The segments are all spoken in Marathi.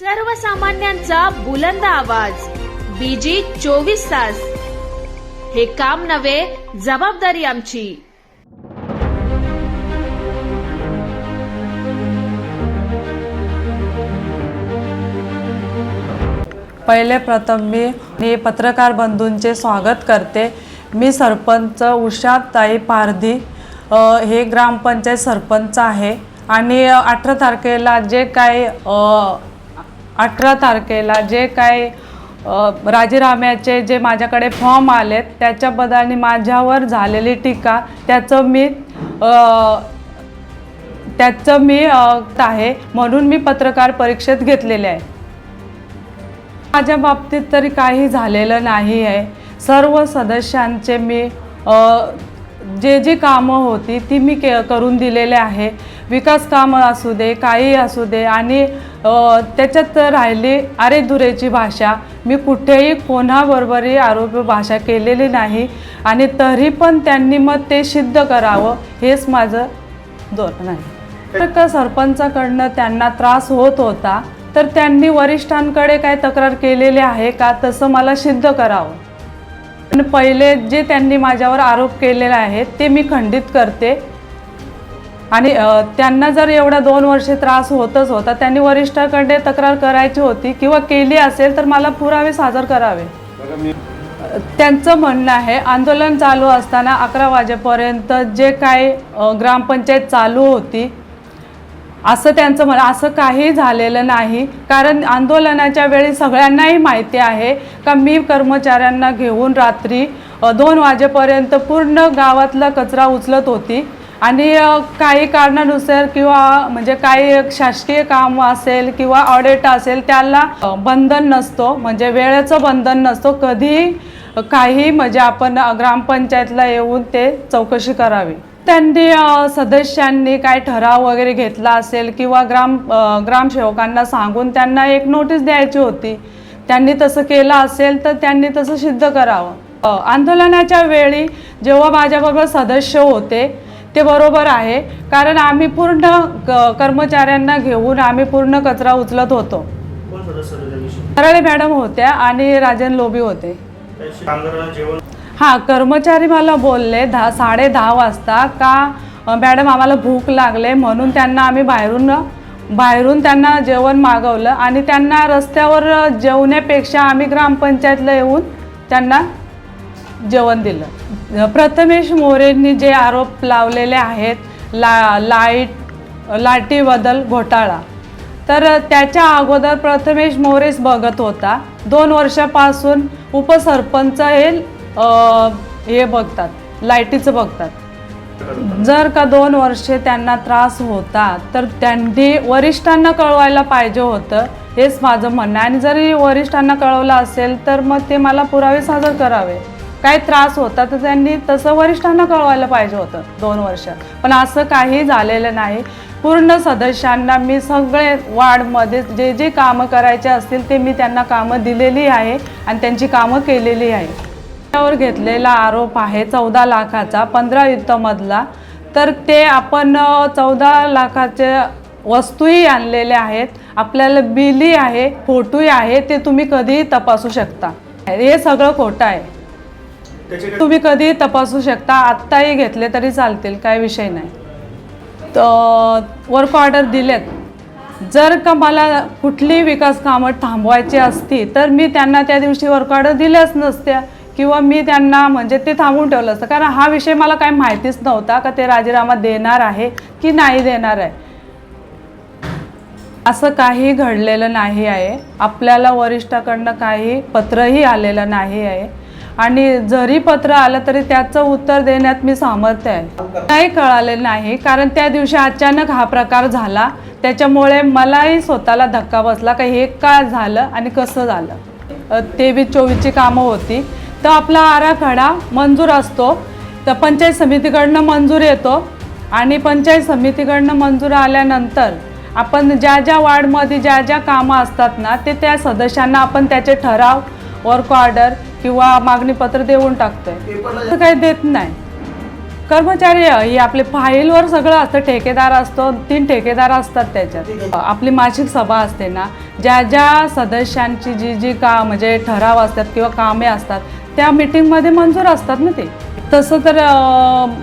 सर्वसामान्यांचा बुलंद आवाज. बीजी चोवीस तास. हे काम नव्हे जबाबदारी आमची. पहिले प्रथम मी हे पत्रकार बंधूंचे स्वागत करते. मी सरपंच उषाताई पारधी हे ग्रामपंचायत सरपंच आहे. आणि अठरा तारखेला जे काय अठरा तारखेला जे काय राजीनाम्याचे जे माझ्याकडे फॉर्म आलेत त्याच्याबद्दल आणि माझ्यावर झालेली टीका त्याचं मी त्याचं मी आहे म्हणून मी पत्रकार परीक्षेत घेतलेले आहे. माझ्या बाबतीत तरी काही झालेलं नाही आहे सर्व सदस्यांचे मी जे जी कामं होती ती मी के करून दिलेले आहे. विकास कामं असू दे काही असू दे आणि त्याच्यात राहिली अरेधुरेची भाषा. मी कुठेही कोणाबरोबरही आरोप भाषा केलेली नाही आणि तरी पण त्यांनी मग ते सिद्ध करावं हेच माझं धोरण आहे. तर सरपंचाकडनं त्यांना त्रास होत होता. तर त्यांनी वरिष्ठांकडे काय तक्रार केलेली आहे का? तसं मला सिद्ध करावं. पण पहिले जे त्यांनी माझ्यावर आरोप केलेले आहेत ते मी खंडित करते. आणि त्यांना जर एवढा दोन वर्षे त्रास होतच होता त्यांनी वरिष्ठाकडे तक्रार करायची होती किंवा केली असेल तर मला पुरावे सादर करावे. त्यांचं म्हणणं आहे आंदोलन चालू असताना अकरा वाजेपर्यंत जे काय ग्रामपंचायत चालू होती असं त्यांचं म्हणणं असं काही झालेलं नाही. कारण आंदोलनाच्या वेळी सगळ्यांनाही माहिती आहे का मी कर्मचाऱ्यांना घेऊन रात्री दोन वाजेपर्यंत पूर्ण गावातला कचरा उचलत होती. आणि काही कारणानुसार किंवा म्हणजे काही शासकीय काम असेल किंवा ऑडिट असेल त्याला बंधन नसतो. म्हणजे वेळेचं बंधन नसतो. कधीही काही म्हणजे आपण ग्रामपंचायतला येऊन ते चौकशी करावी. त्यांनी सदस्यांनी काय ठराव वगैरे घेतला असेल किंवा ग्राम ग्रामसेवकांना सांगून त्यांना एक नोटीस द्यायची होती. त्यांनी तसं केलं असेल तर त्यांनी तसं सिद्ध करावं. आंदोलनाच्या वेळी जेव्हा माझ्याबरोबर सदस्य होते ते बरोबर आहे. कारण आम्ही पूर्ण क- कर्मचाऱ्यांना घेऊन आम्ही पूर्ण कचरा उचलत होतो. कोण सदस्य होते त्या दिवशी? सरळे मॅडम होत्या आणि राजन लोबी होते. त्या दिवशी कामगारांना जेवण? हां कर्मचारी मला बोलले दहा साडे दहा वाजता का अ, मॅडम आम्हाला भूक लागले म्हणून त्यांना आम्ही बाहेरून बाहेरून त्यांना जेवण मागवलं आणि त्यांना रस्त्यावर जेवण्यापेक्षा आम्ही ग्रामपंचायतला येऊन त्यांना जेवण दिलं. प्रथमेश मोरेंनी जे आरोप लावलेले आहेत ला लाइट लाटीबद्दल घोटाळा. तर त्याच्या अगोदर प्रथमेश मोरेच बघत होता. दोन वर्षापासून उपसरपंच हे हे बघतात लाईटीचं बघतात. जर का दोन वर्षे त्यांना त्रास होता तर त्यांनी वरिष्ठांना कळवायला पाहिजे होतं हेच माझं म्हणणं आहे. आणि जरी वरिष्ठांना कळवलं असेल तर मग ते मला पुरावे सादर करावे. काय त्रास होता तर त्यांनी तसं वरिष्ठांना कळवायला पाहिजे होतं दोन वर्ष. पण असं काही झालेलं नाही. पूर्ण सदस्यांना मी सगळे वार्डमध्ये जे जे कामं करायचे असतील ते मी त्यांना कामं दिलेली आहे आणि त्यांची कामं केलेली आहे. त्यावर घेतलेला आरोप आहे चौदा लाखाचा पंधरा युद्धमधला. तर ते आपण चौदा लाखाचे वस्तूही आणलेल्या आहेत. आपल्याला बिली आहे फोटोही आहे ते तुम्ही कधीही तपासू शकता. हे सगळं खोटं आहे. तुम्ही कधीही तपासू शकता? आत्ताही घेतले तरी चालतील काय विषय नाही. तर वर्क ऑर्डर दिलेत. जर का मला कुठली विकास कामं थांबवायची असती तर मी त्यांना त्या दिवशी वर्क ऑर्डर दिल्याच नसत्या किंवा मी त्यांना म्हणजे ते थांबवून ठेवलं असतं. कारण हा विषय मला काही माहितीच नव्हता का ते राजीनामा देणार आहे की नाही देणार आहे. असं काही घडलेलं नाही आहे. आपल्याला वरिष्ठाकडनं काही पत्रही आलेलं नाही आहे. आणि जरी पत्र आलं तरी त्याचं उत्तर देण्यात मी सामर्थ्य आहे. काही कळाले नाही कारण त्या दिवशी अचानक हा प्रकार झाला. त्याच्यामुळे मलाही स्वतःला धक्का बसला का हे का झालं आणि कसं झालं. तेवीस चोवीसची कामं होती. तर आपला आराखडा मंजूर असतो. तर पंचायत समितीकडनं मंजूर येतो. आणि पंचायत समितीकडनं मंजूर आल्यानंतर आपण ज्या ज्या वार्डमध्ये ज्या ज्या कामं असतात ना ते त्या सदस्यांना आपण त्याचे ठराव वर्क ऑर्डर किंवा मागणीपत्र देऊन टाकतोय. असं काही देत नाही. कर्मचारी ही आपले फाईलवर सगळं असतं. ठेकेदार असतो. तीन ठेकेदार असतात त्याच्यात. आपली मासिक सभा असते ना ज्या ज्या सदस्यांची जी जी का म्हणजे ठराव असतात किंवा कामे असतात त्या मिटिंगमध्ये मंजूर असतात ना ते. तसं तर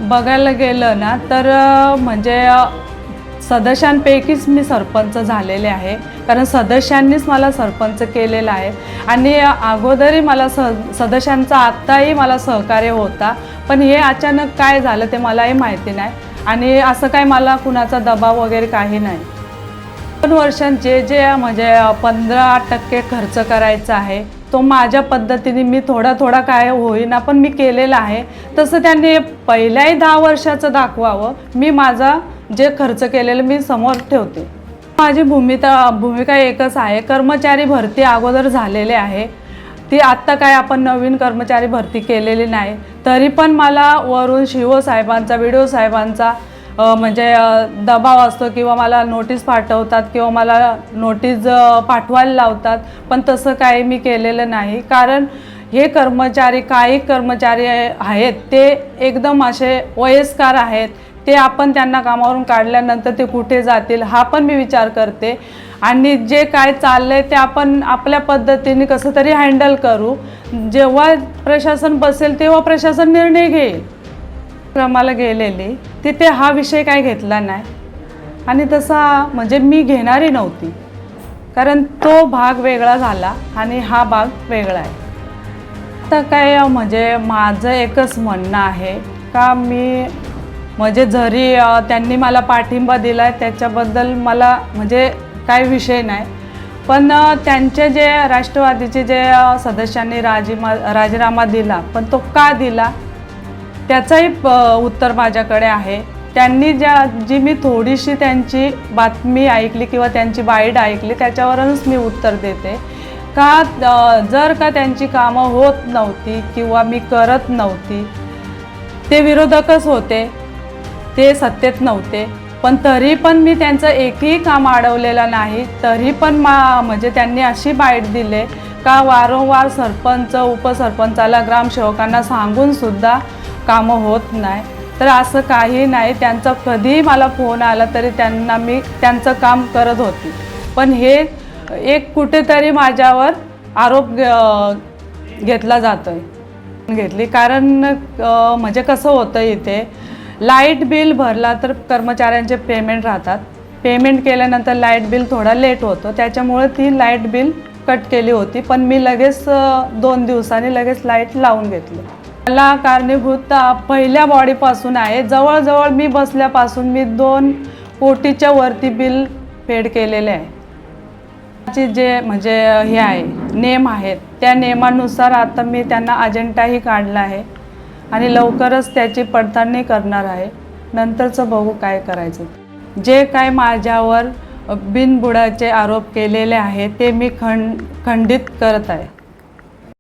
बघायला गेलं ना तर म्हणजे सदस्यांपैकीच मी सरपंच झालेले आहे. कारण सदस्यांनीच मला सरपंच केलेलं आहे. आणि अगोदरही मला स सदस्यांचा आत्ताही मला सहकार्य होता. पण हे अचानक काय झालं ते मलाही माहिती नाही. आणि असं काय मला कुणाचा दबाव वगैरे काही नाही. दोन वर्षात जे जे म्हणजे पंधरा टक्के खर्च करायचा आहे तो माझ्या पद्धतीने मी थोडा थोडा काय होईना पण मी केलेला आहे. तसं त्यांनी पहिल्याही दहा वर्षाचं दाखवावं. मी माझा जे खर्च केलेलं मी समोर ठेवते. माझी भूमिका भूमिका एकच आहे. कर्मचारी भरती अगोदर झालेले आहे. ती आत्ता काय आपण नवीन कर्मचारी भरती केलेली नाही. तरी पण मला वरून शिव साहेबांचा व्हिडिओ साहेबांचा म्हणजे दबाव असतो किंवा मला नोटीस पाठवतात किंवा मला नोटीस पाठवायला लावतात. पण तसं काही मी केलेलं नाही. कारण हे कर्मचारी काही कर्मचारी आहेत ते एकदम असे वयस्कर आहेत. ते आपण त्यांना कामावरून काढल्यानंतर ते कुठे जातील हा पण मी विचार करते. आणि जे काय चाललंय ते आपण आपल्या पद्धतीने कसं तरी हँडल करू. जेव्हा प्रशासन बसेल तेव्हा प्रशासन निर्णय घेईल. क्रमाला गेलेली तिथे हा विषय काय घेतला नाही. आणि तसा म्हणजे मी घेणारी नव्हती. कारण तो भाग वेगळा झाला आणि हा भाग वेगळा आहे. आता काय म्हणजे माझं एकच म्हणणं आहे का मी म्हणजे जरी त्यांनी मला पाठिंबा दिला आहे त्याच्याबद्दल मला म्हणजे काय विषय नाही. पण त्यांचे जे राष्ट्रवादीचे जे सदस्यांनी राजीमा राजीनामा दिला पण तो का दिला? त्याचंही प- उत्तर माझ्याकडे आहे. त्यांनी ज्या जी मी थोडीशी त्यांची बातमी ऐकली किंवा त्यांची बाईट ऐकली त्याच्यावरूनच मी उत्तर देते. का जर का त्यांची कामं होत नव्हती किंवा मी करत नव्हती ते विरोधकच होते. ते सत्तेत नव्हते. पण तरी पण मी त्यांचं एकही काम अडवलेलं नाही. तरी पण मा म्हणजे त्यांनी अशी बाईट दिले का वारंवार सरपंच उपसरपंचाला ग्रामसेवकांना सांगूनसुद्धा कामं होत नाही. तर असं काही नाही. त्यांचा कधीही मला फोन आला तरी त्यांना मी त्यांचं काम करत होती. पण हे एक कुठेतरी माझ्यावर आरोप घेतला घेतला आहे घेतली. कारण म्हणजे कसं होतं इथे लाइट बिल भरला तर कर्मचाऱ्यांचे पेमेंट राहतात. पेमेंट केल्यानंतर लाइट बिल थोडा लेट होतो. त्याच्यामुळे ती लाइट बिल कट केली होती. पण मी लगेच दोन दिवसांनी लगेच लाइट लावून घेतली. मला कारणीभूत पहिल्या बॉडीपासून आहे. जवळजवळ मी बसल्यापासून मी दोन कोटीच्या वरती बिल पेड केलेले आहे. त्याची जे म्हणजे हे आहे नेम आहेत. त्या नेमानुसार आता मी त्यांना अजेंडाही काढला आहे. आणि लवकरच त्याची पडताळणी करणार आहे. नंतरचं बघू काय करायचं. जे काय माझ्यावर बिनबुडाचे आरोप केलेले आहे ते मी खंड खंडित करत आहे.